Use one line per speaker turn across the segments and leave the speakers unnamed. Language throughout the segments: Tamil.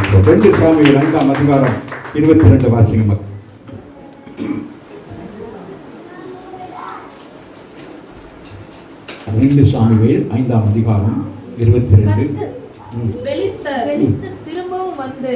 இருக்கிறோம் சாமி ரெண்டாம் அதிகாரம் இருபத்தி ரெண்டு வாசிங்க மக்கள் ரெண்டு சாமிகள் ஐந்தாம் அதிகாரம் இருபத்தி ரெண்டு
திரும்பவும் வந்து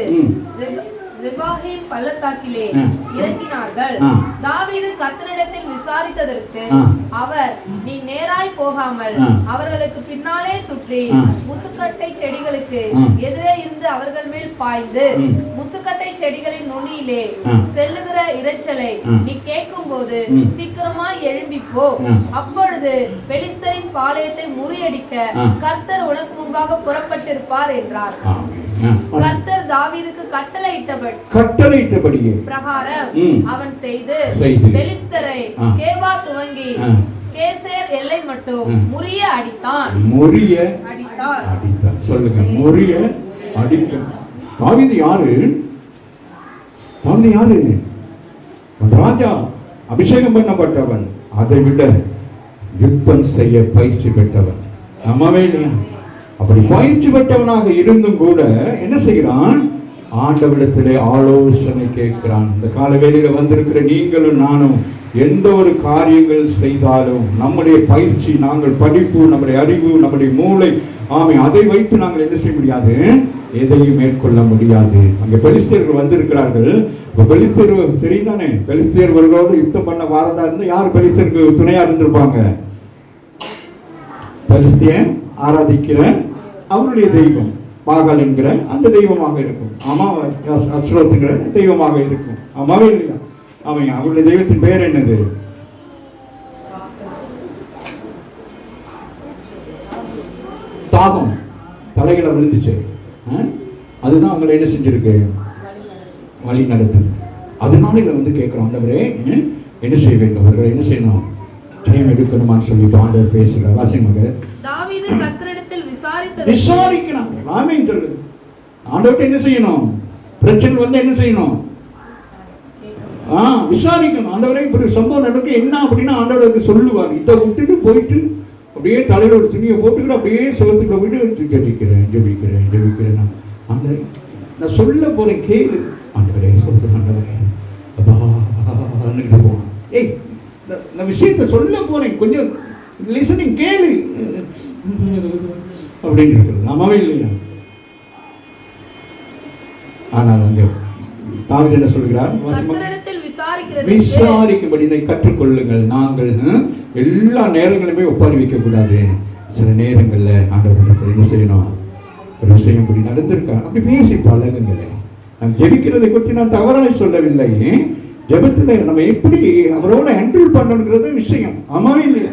ம்.
ரெப- ரெபாயீம் பள்ளத்தாக்கிலே. இறங்கினார்கள். தாவீது கர்த்தரிடத்தில் விசாரித்ததற்கு. அவர் நீ நேராய் போகாமல். அவர்களுக்கு பின்னாலே சுற்றி. முசுக்கட்டை செடிகளுக்கு. எதிரே இருந்து அவர்கள் மேல் பாய்ந்து. முசுக்கட்டை செடிகளின் நுனியிலே. செல்லுகிற இரைச்சலை. நீ கேட்கும்போது
ம்.
சீக்கிரமாய் எழும்பி போ. அப்பொழுது பெலிஸ்தரின் பாளையத்தை முறியடிக்க. கர்த்தர் உனக்கு முன்பாக புறப்பட்டிருப்பார் என்றார்
ஆமென்.
கர்த்தர் தாவீதுக்கு கட்டளையிட்டபடி
கட்டளையிட்டபடியே.
பிரகாரம். அவன் செய்து. பெலிஸ்தரை. கேவா துவங்கி. கேசேர் எல்லை மட்டும். முறிய அடித்தான்.
முறிய
அடித்தான்.
அடித்தான். சொல்லுங்க. முறிய அடித்தான். தாவீது யாரு? தாவீது யாரு? ராஜா. அபிஷேகம் பண்ணப்பட்டவன். அதை விட யுத்தம் செய்ய பயிற்சி பெற்றவன். ஆமாவே இல்லையா? அப்படி பயிற்சி பெற்றவனாக இருந்தும் கூட என்ன செய்கிறான்? ஆண்டவிடத்திலே ஆலோசனை கேட்கிறான். இந்த காலவேளையில் வந்திருக்கிற நீங்களும் நானும் எந்த ஒரு காரியங்கள் செய்தாலும் நம்முடைய பயிற்சி நாங்கள் படிப்பு நம்முடைய அறிவு நம்முடைய மூளை ஆமை அதை வைத்து நாங்கள் என்ன செய்ய முடியாது? எதையும் மேற்கொள்ள முடியாது. அங்கே பெலிஸ்தியர்கள் வந்திருக்கிறார்கள். இப்போ பெலிஸ்தியர் தெரியுதானே பெலிஸ்தியர்களோடு யுத்தம் பண்ண வாரதா இருந்து யார் பெலிஸ்தியருக்கு துணையா இருந்திருப்பாங்க? பெலிஸ்தியன் ஆராதிக்கிற அவருடைய தெய்வம் பாகால் என்கிற அந்த தெய்வமாக இருக்கும். ஆமா அஸ்ரோத்துங்கிற தெய்வமாக இருக்கும். ஆமாவே இல்லையா? ஆமாங்க அவருடைய தெய்வத்தின் பெயர் என்னது? தாகம். தலைகளை விழுந்துச்சு. ஆ? அதுதான் அவங்களை என்ன செஞ்சிருக்கு? வழி நடத்துது. அதனால இதை வந்து கேட்குறோம் ஆண்டவரே என்ன செய்ய வேண்டும்? அவர்கள் என்ன செய்யணும்? டைம் எடுக்கணுமான்னு சொல்லிட்டு ஆண்டவர் பேசுகிற
வாசிமகர் கர்த்தரிடத்தில்
விசாரிக்கணும். ராமேன் சொல்லுது ஆண்டவர்கிட்ட என்ன செய்யணும்? பிரச்சனை வந்து என்ன செய்யணும்? ஆ விசாரிக்கணும். ஆண்டவரே இப்படி சம்பவம் நடக்கு என்ன அப்படின்னு ஆண்டவருக்கு சொல்லுவார். இதை விட்டுட்டு போயிட்டு அப்படியே தலையில ஒரு துணியை போட்டுக்கிட்டு அப்படியே சுகத்துக்குள்ள போயிட்டு ஜபிக்கிறேன் ஜபிக்கிறேன் ஜபிக்கிறேன். நான் ஆண்டவரே நான் சொல்ல போறேன் கேளு. ஆண்டவரே சொல்றேன் ஆண்டவரே. அப்பா போவான் ஏய் இந்த- விஷயத்த விஷயத்தை சொல்ல போறேன். கொஞ்சம் லிசனிங் கேளு. அப்படின்னு ஆமாவே இல்லையா ஆனால் அங்கே தாவித என்ன சொல்கிறார்? விசாரிக்கும்படி இதை கற்றுக்கொள்ளுங்கள். நாங்கள் எல்லா நேரங்களுமே ஒப்பாரி கூடாது சில நேரங்கள்ல ஆண்டவர்களுக்கு என்ன செய்யணும்? ஒரு விஷயம் இப்படி நடந்திருக்கா? அப்படி பேசி பழகுங்களேன் நான் ஜெபிக்கிறதை குறித்து நான் தவறாய் சொல்லவில்லை. ஜெபத்துல நம்ம எப்படி அவரோட ஹேண்டில் பண்ணணுங்கிறது விஷயம். ஆமாவே இல்லையா?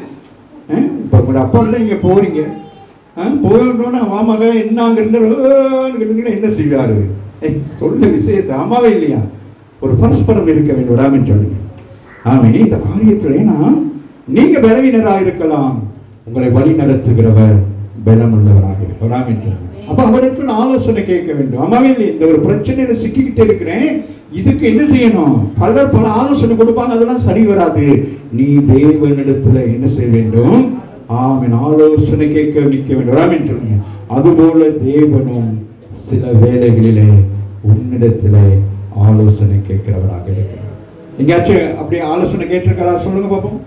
அப்பா இல்லை நீங்க போறீங்க. போயிடணும்னா மாமக என்னங்கிறது என்ன செய்வாரு? ஏய், சொல்ல விஷயத்தை ஆமாவே இல்லையா? ஒரு பரஸ்பரம் இருக்க வேண்டும் ராமன் சொல்லுங்க. ஆமே இந்த காரியத்தில் ஏன்னா நீங்க பலவீனராக இருக்கலாம். உங்களை வழி நடத்துகிறவர் பலம் உள்ளவராக இருக்கலாம் அப்ப அவருக்கு ஆலோசனை கேட்க வேண்டும். ஆமாவே இல்லை இந்த ஒரு பிரச்சனையில சிக்கிக்கிட்டு இருக்கிறேன். இதுக்கு என்ன செய்யணும்? பலர் பல ஆலோசனை கொடுப்பாங்க அதெல்லாம் சரி வராது. நீ தேவனிடத்துல என்ன செய்ய வேண்டும்? ஆமின். ஆலோசனை கேட்க நிற்க வேண்டும். ராமன் சொல்லுங்க. அதுபோல தேவனும் சில வேலைகளிலே உன்னிடத்திலே ஆலோசனை கேட்கிறவராக இருக்கிறார். எங்கேயாச்சும் அப்படியே ஆலோசனை கேட்டிருக்கிறா சொல்லுங்க பாப்போம்.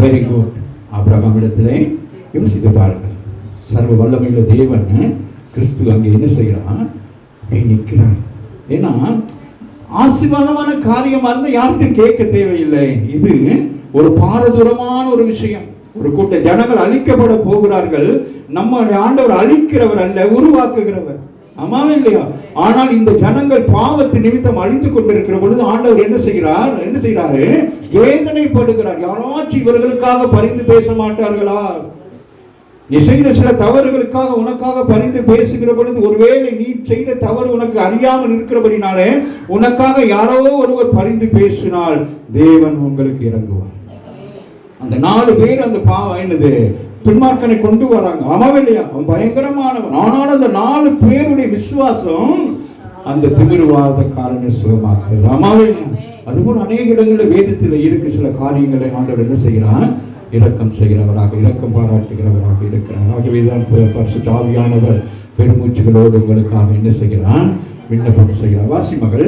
வெரி குட் அப்ரகாம் இடத்திலே யோசித்து பாருங்கள். சர்வ வல்லமையுள்ள தேவன் கிறிஸ்து அங்கே என்ன செய்கிறான் அப்படியே நிற்கிறான் ஏன்னா ஆசீர்வாதமான காரியமா இருந்தால் யார்கிட்டும் கேட்க தேவையில்லை. இது ஒரு பாரதூரமான ஒரு விஷயம். ஒரு கூட்ட ஜனங்கள் அழிக்கப்பட போகிறார்கள். நம்ம ஆண்டவர் அழிக்கிறவர் அல்ல உருவாக்குகிறவர். ஆமாவே இல்லையா? ஆனால் இந்த ஜனங்கள் பாவத்து நிமித்தம் அழிந்து கொண்டிருக்கிற பொழுது ஆண்டவர் என்ன செய்கிறார்? என்ன செய்கிறாரு? வேதனைப்படுகிறார். யாராச்சும் இவர்களுக்காக பரிந்து பேச மாட்டார்களா? நீ செய்த சில தவறுகளுக்காக உனக்காக பரிந்து பேசுகிற பொழுது ஒருவேளை நீ செய்த தவறு உனக்கு அறியாமல் இருக்கிறபடினாலே உனக்காக யாரோ ஒருவர் பரிந்து பேசினால் தேவன் உங்களுக்கு இறங்குவார். அந்த நாலு பேர் அந்த பாவம் என்னது துன்மார்க்கனை கொண்டு வராங்க. ஆமாவே அவன் பயங்கரமானவன். ஆனால் அந்த நாலு பேருடைய விசுவாசம் அந்த திமிர்வாதக்காரனை சுகமாக்குறது ஆமாவே இல்லையா? அதுபோல் அநேக இடங்களில் வேதத்தில் இருக்கு சில காரியங்களை ஆண்டவர் என்ன செய்கிறான் இரக்கம் செய்கிறவராக இரக்கம் பாராட்டுகிறவராக இருக்கிறார் பரிசுத்த ஆவியானவர் பெருமூச்சுகளோடு உங்களுக்காக என்ன செய்கிறான்? விண்ணப்பம் செய்கிறார். வாசி மகள்.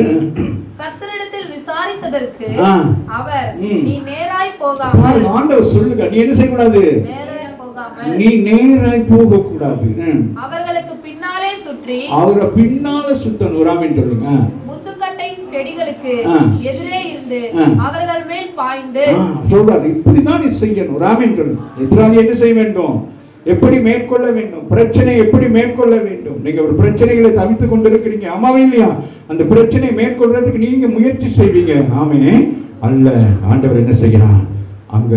விசாரித்ததற்கு. அவர். நீ நேராய் போகாமல்
ஆண்டவர் சொல்லுங்க நீ என்ன செய்யக்கூடாது? நீ நேராய் ம்.
அவர்களுக்கு பின்னாலே சுற்றி
அவரை பின்னால சுத்தம் வராமன்னு சொல்லுங்க.
செடிகளுக்கு. எதிரே இருந்து. அவர்கள் மேல் பாய்ந்து
சொல்றாரு இப்படிதான் நீ செய்யணும். சொல்லணும் எதிராளி என்ன செய்ய வேண்டும்? எப்படி மேற்கொள்ள வேண்டும்? பிரச்சனை எப்படி மேற்கொள்ள வேண்டும்? நீங்க ஒரு பிரச்சனைகளை தவித்துக் கொண்டிருக்கிறீங்க. ஆமாவே இல்லையா? அந்த பிரச்சனை மேற்கொள்றதுக்கு நீங்க முயற்சி செய்வீங்க. ஆமே அல்ல ஆண்டவர் என்ன செய்யறான் அங்க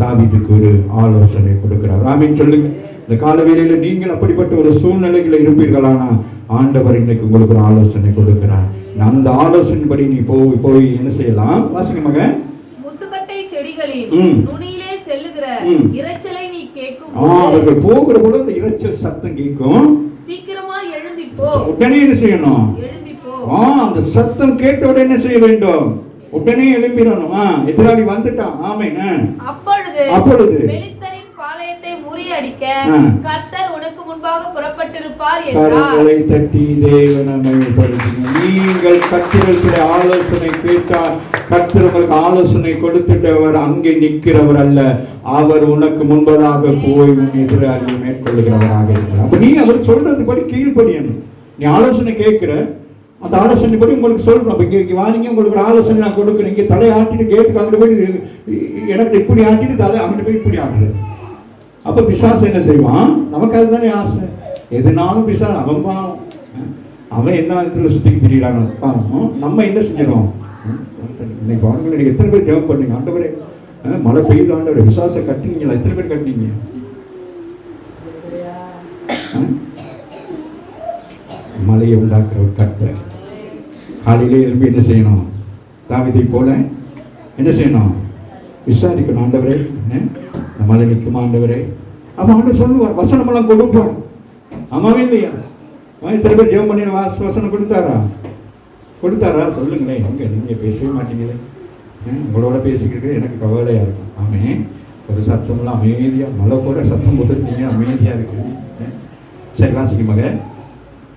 தாவீதுக்கு ஒரு ஆலோசனை கொடுக்கிறார். ராமன் சொல்லுங்க. இந்த காலவேளையில நீங்கள் அப்படிப்பட்ட ஒரு சூழ்நிலையில இருப்பீர்களானா? ஆண்டவர் இன்னைக்கு உங்களுக்கு ஒரு ஆலோசனை கொடுக்கிறார். அந்த ஆலோசனைப்படி நீ போய் போய் என்ன செய்யலாம்? வாசிங்க மகன். அவர்கள் போகிற பொழுது அந்த இரைச்சல் சத்தம் கேட்கும்.
சீக்கிரமா எழும்பி போ
உடனே என்ன செய்யணும்?
போ
அந்த சத்தம் கேட்ட உடனே என்ன செய்ய வேண்டும்? உடனே எழுப்பிடணும் எதிராளி வந்துட்டான். ஆமேன்.
அப்பொழுது
அப்பொழுது
பெலிஸ்தரின் பாளையத்தை முறியடிக்க
ஆ.
கர்த்தர் உனக்கு முன்பாக புறப்பட்டிருப்பார் என்றார்.
கரங்களை தட்டி தேவனமைப்படுத்துங்க நீங்கள் கத்திரத்தில் ஆலோசனை கேட்டால் கர்த்தர் உங்களுக்கு ஆலோசனை கொடுத்துட்டவர் அங்கே நிற்கிறவர் அல்ல. அவர் உனக்கு முன்பதாக போய் உன் எதிராளியை மேற்கொள்ளுகிறவராக இருக்கிறார். அப்ப நீ அவர் சொல்றது படி கீழ்ப்படியணும். நீ ஆலோசனை கேட்கிற அந்த ஆலோசனை படி உங்களுக்கு சொல்லணும் இங்கே இங்கே இங்க உங்களுக்கு ஒரு ஆலோசனை நான் கொடுக்குறேன். இங்கே தலை ஆட்டிட்டு கேட்டுக்கு அங்கிட்டு போய் எனக்கு இப்படி ஆட்டிட்டு தலை அங்கிட்டு போய் இப்படி ஆகுது அப்போ பிசாசு என்ன செய்வான்? நமக்கு அதுதானே ஆசை. எதுனாலும் பிசா அவன் பாவம். அவன் என்ன இடத்துல சுற்றி திரியிறான் பாவம். நம்ம என்ன செஞ்சிடும் இன்னைக்கு பாருங்கள் எத்தனை பேர் ஜெபம் பண்ணுங்க? ஆண்டவரே மழை பெய்யுது ஆண்டவரே விசாசை கட்டினீங்களா? எத்தனை பேர் கட்டினீங்க? மழையை உண்டாக்குற ஒரு கர்த்தர். காலையிலே எழுப்பி என்ன செய்யணும்? தாவிதை போல என்ன செய்யணும்? விசாரிக்கணும். ஆண்டவரே அஹ், இந்த மலை நிற்குமா ஆண்டவரே? அவன் ஆண்டவர் சொல்லுவார் வசனமெல்லாம் கொடுப்பார் ஆமாவே இல்லையா? அவன் இத்தனை பேர் ஜெபம் பண்ணி வாச வசனம் கொடுத்தாரா? கொடுத்தாரா? சொல்லுங்களேன். எங்கே? நீங்கள் பேசவே மாட்டீங்களே. உங்களோட பேசிக்கிட்டு எனக்கு கவலையாக இருக்கும் ஆமே ஒரு சத்தம்லாம் அமைதியாக மழை கூட சத்தம் போட்டுருந்தீங்க அமைதியாக இருக்குது சரி வாசிக்கு மகன்.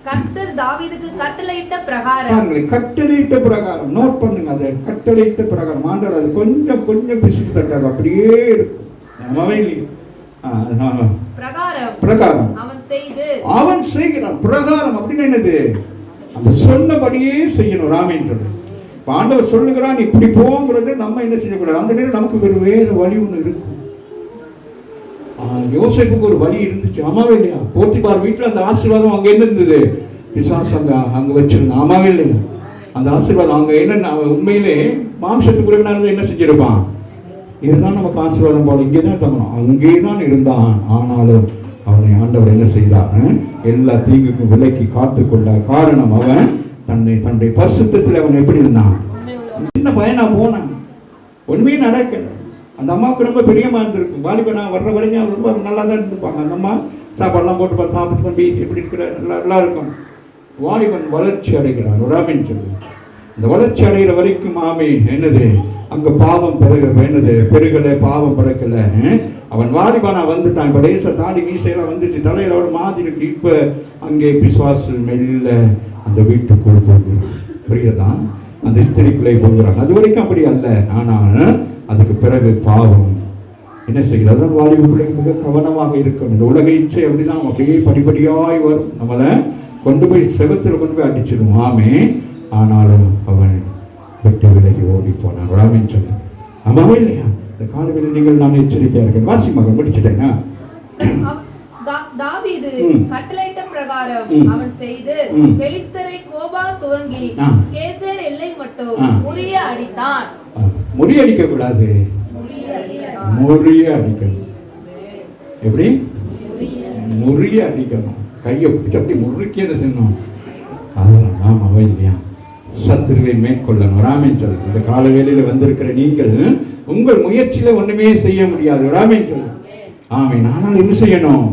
கர்த்தர் தாவீதுக்கு கட்டளையிட்ட பிரகாரம்.
கட்டளையிட்ட பிரகாரம். நோட் பண்ணுங்க அதை. கட்டளையிட்ட பிரகாரம். ஆண்டவர் அது கொஞ்சம் கொஞ்சம் பிசுக்கு தட்டாது அப்படியே இருக்கும். இல்லையா. ஆ,
பிரகாரம்.
பிரகாரம்.
அவன் செய்து.
அவன் செய்கிறான். பிரகாரம் அப்படின்னு என்னது? அந்த சொன்னபடியே செய்யணும். ராமேந்திரன் இப்ப ஆண்டவர் சொல்லுகிறான் இப்படி போங்கிறது நம்ம என்ன செய்யக்கூடாது? அந்த நேரம் நமக்கு ஒரு வேறு வழி ஒண்ணு இருக்கும். யோசிப்புக்கு ஒரு வழி இருந்துச்சு. ஆமாவே இல்லையா? போத்திபார் வீட்டில் அந்த ஆசீர்வாதம் அங்கே என்ன இருந்தது? பிசாஸ் அங்கே அங்கே வச்சிருந்தான் ஆமாவே இல்லையா? அந்த ஆசீர்வாதம் அங்க என்ன உண்மையிலே மாம்சத்துக்கு உறவினானது என்ன செஞ்சிருப்பான்? இதுதான் நமக்கு ஆசீர்வாதம் போல. இங்கே தான் தங்கணும். அங்கே தான் இருந்தான். ஆனாலும் அவனை ஆண்டவர் என்ன செய்தார்? எல்லா தீங்குக்கும் விலக்கி காத்து கொண்ட காரணம் அவன் தன்னை தன்னுடைய பரிசுத்தத்தில் அவன் எப்படி இருந்தான்? சின்ன பையனா போனான். ஒண்ணுமே நடக்கல. அந்த அம்மாவுக்கு ரொம்ப பிரியமா இருந்திருக்கும். வாலிபனா வர்ற வரைக்கும் அவர் ரொம்ப நல்லா தான் இருந்திருப்பாங்க. அந்த அம்மா சாப்பாடுலாம் போட்டு பார்த்து சாப்பிட்டு தம்பி எப்படி இருக்கிற? நல்லா நல்லா இருக்கும். வாலிபன் வளர்ச்சி அடைகிறான் உடாமின்னு சொல்லி இந்த வளர்ச்சி அடைகிற வரைக்கும் ஆமே என்னது? அங்கே பாவம் பெருக என்னது? பெருகலை பாவம் பிறக்கலை அவன் வாலிபானா வந்துட்டான். இப்போ லேச தாடி மீசையெல்லாம் வந்துட்டு தலையில ஒரு மாதிரி இருக்கு. அங்கே பிசுவாசு மெல்ல அந்த வீட்டுக்குள் போகிறான் புரியுதா? அந்த ஸ்திரிக்குள்ளே போகிறான் அது வரைக்கும் அப்படி அல்ல. ஆனால் அதுக்கு பிறகு பாவம். என்ன செய்கிறது? அதான் வாலிப பிள்ளைங்க மிக கவனமாக இருக்கணும். இந்த உலக இச்சை அப்படிதான் அப்படியே படிப்படியாய் வரும். நம்மளை கொண்டு போய் செவத்தில் கொண்டு போய் அடிச்சிடும். ஆமே ஆனாலும் அவன் விட்டு விலகி ஓடி போனான். ராமின் சொல்லி ஆமாவே இல்லையா? இந்த காலவில் நீங்கள் நான் எச்சரிக்கையா இருக்கேன். வாசி மகன் முடிச்சிட்டேன்னா
தாவீது. கட்டளையிட்ட பிரகாரம். அவன் செய்து. பெலிஸ்தரை கோபா துவங்கி. கேசர் எல்லை மட்டும். முறிய அடித்தான்.
முறியடிக்க கூடாது
முறிய
அடிக்கணும் எப்படி? முறிய அடிக்கணும் கையை பிடிச்சி அப்படி முறுக்கி என்ன செய்யணும்? அதெல்லாம் நாம் அவை இல்லையா சத்துருவை மேற்கொள்ளணும். ராமேன் சொல்லு இந்த கால வேலையில் வந்திருக்கிற நீங்கள் உங்கள் முயற்சியில் ஒன்றுமே செய்ய முடியாது. ராமேன் சொல்லு ஆமை ஆனால் என்ன செய்யணும்?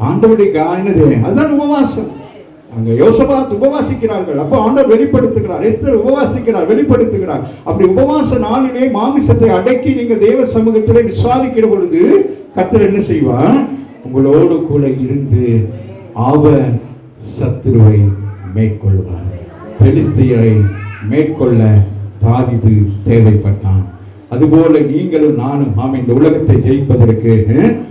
ஆண்டவருடைய கா- என்னது? அதுதான் உபவாசம். அங்க யோசபாத் உபவாசிக்கிறார்கள். அப்போ ஆண்டவர் வெளிப்படுத்துகிறார். எஸ்தர் உபவாசிக்கிறார் வெளிப்படுத்துகிறார். அப்படி உபவாச நாளிலே மாமிசத்தை அடக்கி நீங்க தேவ சமூகத்திலே விசாரிக்கிற பொழுது கத்தர் என்ன செய்வார்? உங்களோடு கூட இருந்து அவர் சத்துருவை மேற்கொள்வார். பெலிஸ்தியரை மேற்கொள்ள தாவிது தேவைப்பட்டான். அதுபோல நீங்களும் நானும் ஆமா இந்த உலகத்தை ஜெயிப்பதற்கு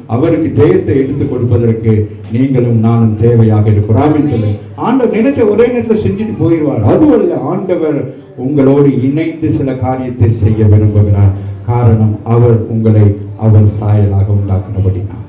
அவருக்கு ஜெயத்தை எடுத்துக் கொடுப்பதற்கு நீங்களும் நானும் தேவையாக இருக்கிறோம் என்று ஆண்டவர் நினைச்ச ஒரே நேரத்தில் செஞ்சுட்டு போயிடுவார். அதுவல்ல ஆண்டவர் உங்களோடு இணைந்து சில காரியத்தை செய்ய விரும்புகிறார். காரணம் அவர் உங்களை அவர் சாயலாக உண்டாக்கினபடினார்